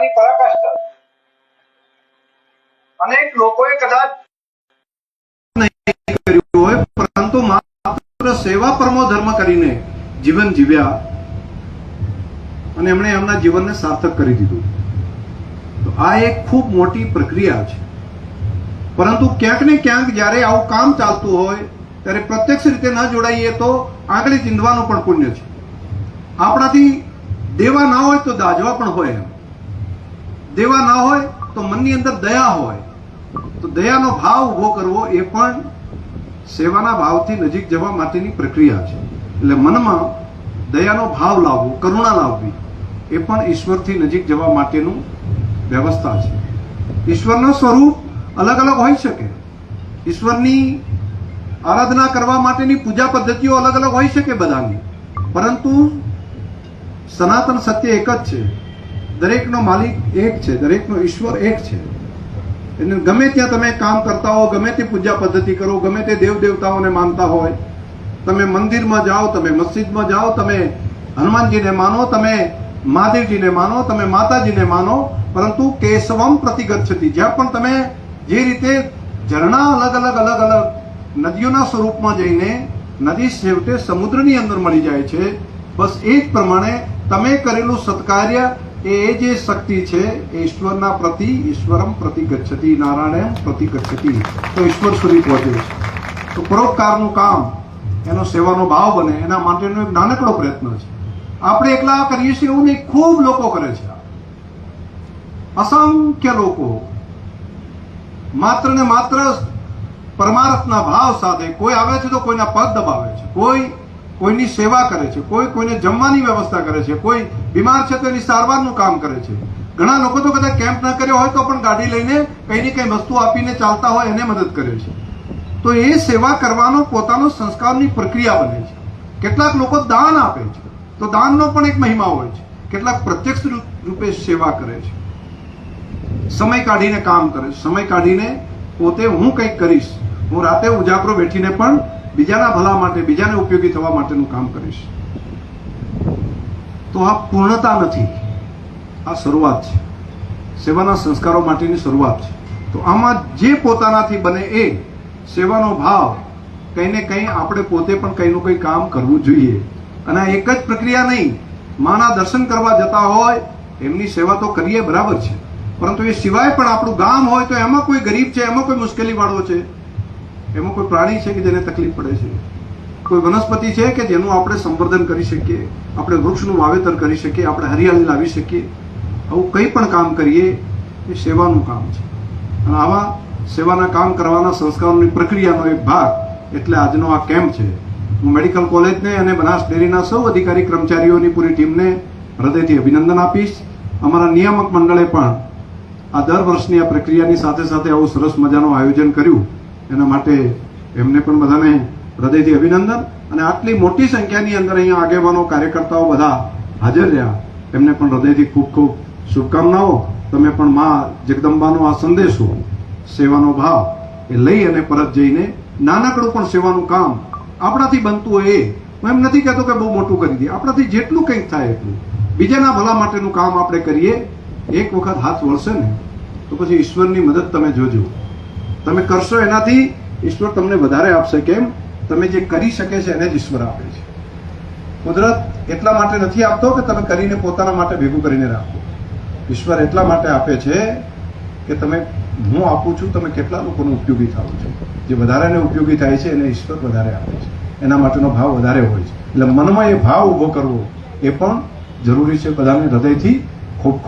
સેવાની પરાકાષ્ઠા. અનેક લોકોએ કદાચ પરંતુ માત્ર સેવા પરમો ધર્મ કરીને જીવન જીવ્યા અને એમણે એમના જીવનને સાર્થક કરી દીધું. તો આ એક ખૂબ મોટી પ્રક્રિયા છે. પરંતુ ક્યાંક ને ક્યાંક જ્યારે આવું કામ ચાલતું હોય, ત્યારે પ્રત્યક્ષ રીતે ન જોડાઈએ તો આંગળી ચીંધવાનું પણ પુણ્ય છે. આપણાથી દેવા ના હોય તો દાજવા પણ હોય એમ. દેવા ના હોય તો મનની અંદર દયા હોય. તો દયાનો ભાવ ઊભો કરવો એ પણ સેવાના ભાવથી નજીક જવા માટેની પ્રક્રિયા છે. એટલે મનમાં દયાનો ભાવ લાવવો, કરુણા લાવવી એ પણ ઈશ્વરથી નજીક જવા માટેનું વ્યવસ્થા છે. ઈશ્વરનું સ્વરૂપ અલગ અલગ હોઈ શકે. ઈશ્વરની આરાધના કરવા માટેની પૂજા પદ્ધતિઓ અલગ અલગ હોઈ શકે બધાની. પરંતુ સનાતન સત્ય એક જ છે. દરેકનો માલિક એક છે, દરેકનો ઈશ્વર એક છે. એટલે ગમે ત્યાં તમે કામ કરતા હો, ગમે તે પૂજા પદ્ધતિ કરો, ગમે તે દેવ દેવતાઓને માનતા હોય, તમે મંદિરમાં જાઓ, તમે મસ્જિદમાં જાઓ, તમે હનુમાનજીને માનો, તમે મહાદેવજીને માનો, તમે માતાજીને માનો, પરંતુ કેશવમ પ્રતિગચ્છતિ. જ્યાં પણ તમે જે રીતે ઝરણા અલગ અલગ અલગ અલગ નદીઓના સ્વરૂપમાં જઈને નદી છેવટે સમુદ્રની અંદર મળી જાય છે, બસ એ જ પ્રમાણે તમે કરેલું સત્કાર્ય એ જે શક્તિ છે, એ ઈશ્વરના પ્રતિ ઈશ્વરમ પ્રતિ ગચ્છતિ નારાયણ પ્રતિ ગચ્છતિ. તો ઈશ્વર સુધી પહોંચે છે. તો પરોપકારનું કામ, એનો સેવાનો ભાવ બને, એના માટેનો એક નાનકડો પ્રયત્ન છે. આપણે એકલા કરીએ છીએ એવું નહીં, ખૂબ લોકો કરે છે. અસંખ્ય લોકો માત્ર ને માત્ર પરમાર્થના ભાવ સાથે, કોઈ આવે છે તો કોઈના પગ દબાવે છે. કોઈ કોઈની સેવા કરે છે, કોઈ કોઈને જમવાની વ્યવસ્થા કરે છે, કોઈ બીમાર છે તો એની સારવારનું કામ કરે છે. ઘણા લોકો તો કદાચ કેમ્પ ના કર્યો હોય તો પણ ગાડી લઈને કંઈ ને કંઈ વસ્તુ આપીને ચાલતા હોય એને મદદ કરે છે. તો એ સેવા કરવાનો પોતાનો સંસ્કારની પ્રક્રિયા બને છે. કેટલાક લોકો દાન આપે છે. તો દાનનો પણ એક મહિમા હોય છે. કેટલાક પ્રત્યક્ષ રૂપે સેવા કરે છે. સમય કાઢીને કામ કરે સમય કાઢીને પોતે હું કંઈક કરીશ. હું રાતે ઉજાગરો બેઠીને પણ બીજાના ભલા માટે, બીજાને ઉપયોગી થવા માટેનું કામ કરીશ. તો આ પૂર્ણતા નથી. આ શરૂઆત છે. સેવાના સંસ્કારો માટેની શરૂઆત છે. તો આમાં જે પોતાનાથી બને એ સેવાનો ભાવ કંઈ ને કંઈ આપણે પોતે પણ કંઈનું કંઈ કામ કરવું જોઈએ. અને એક જ પ્રક્રિયા નહીં, માના દર્શન કરવા જતા હોય, એમની સેવા તો કરીએ બરાબર છે. પરંતુ એ સિવાય પણ આપણું ગામ હોય તો એમાં કોઈ ગરીબ છે, એમાં કોઈ મુશ્કેલી વાળો છે. એમાં કોઈ પ્રાણી છે કે જેને તકલીફ પડે છે. કોઈ વનસ્પતિ છે કે જેનું આપણે સંવર્ધન કરી શકીએ, આપણે વૃક્ષનું વાવેતર કરી શકીએ, આપણે હરિયાળી લાવી શકીએ, આવું કંઈ પણ કામ કરીએ, એ સેવાનું કામ છે. અને આવા સેવાના કામ કરવાના સંસ્કારોની પ્રક્રિયાનો એક ભાગ એટલે આજનો આ કેમ્પ છે. હું મેડિકલ કોલેજને અને બનાસ ડેરીના સૌ અધિકારી કર્મચારીઓની પૂરી ટીમને હૃદયથી અભિનંદન આપીશ. અમારા નિયામક મંડળે પણ આ દર વર્ષની આ પ્રક્રિયાની સાથે સાથે આવું સરસ મજાનું આયોજન કર્યું. એના માટે એમને પણ બધાને હૃદયથી અભિનંદન અને આટલી મોટી સંખ્યાની અંદર અહીંયા આગેવાનો, કાર્યકર્તાઓ બધા હાજર રહ્યા. એમને પણ હૃદયથી ખૂબ ખૂબ શુભકામનાઓ. તમે પણ મા જગદંબાનો આ સંદેશો, સેવાનો ભાવ એ લઈ અને પરત જઈને નાનકડું પણ સેવાનું કામ આપણાથી બનતું હોય એ. હું એમ નથી કહેતો કે બહુ મોટું કરી દઈએ. આપણાથી જેટલું કંઈક થાય એટલું. બીજાના ભલા માટેનું કામ આપણે કરીએ. એક વખત હાથ વળશે ને, તો પછી ઈશ્વરની મદદ તમે જોજો. તમે કરશો એનાથી ઈશ્વર તમને વધારે આપશે. કેમ? તમે જે કરી શકે છે એને જ ઈશ્વર આપે છે. કુદરત એટલા માટે નથી આપતો કે તમે કરીને પોતાના માટે ભેગું કરીને રાખો. ઈશ્વર એટલા માટે આપે છે કે તમે, હું આપું છું, તમે કેટલા લોકોનો ઉપયોગી થાવ છો. જે વધારેને ઉપયોગી થાય છે, એને ઈશ્વર વધારે આપે છે. એના માટેનો ભાવ વધારે હોય છે. એટલે મનમાં એ ભાવ ઊભો કરવો એ પણ જરૂરી છે બધાને હૃદયથી ખૂબ ખૂબ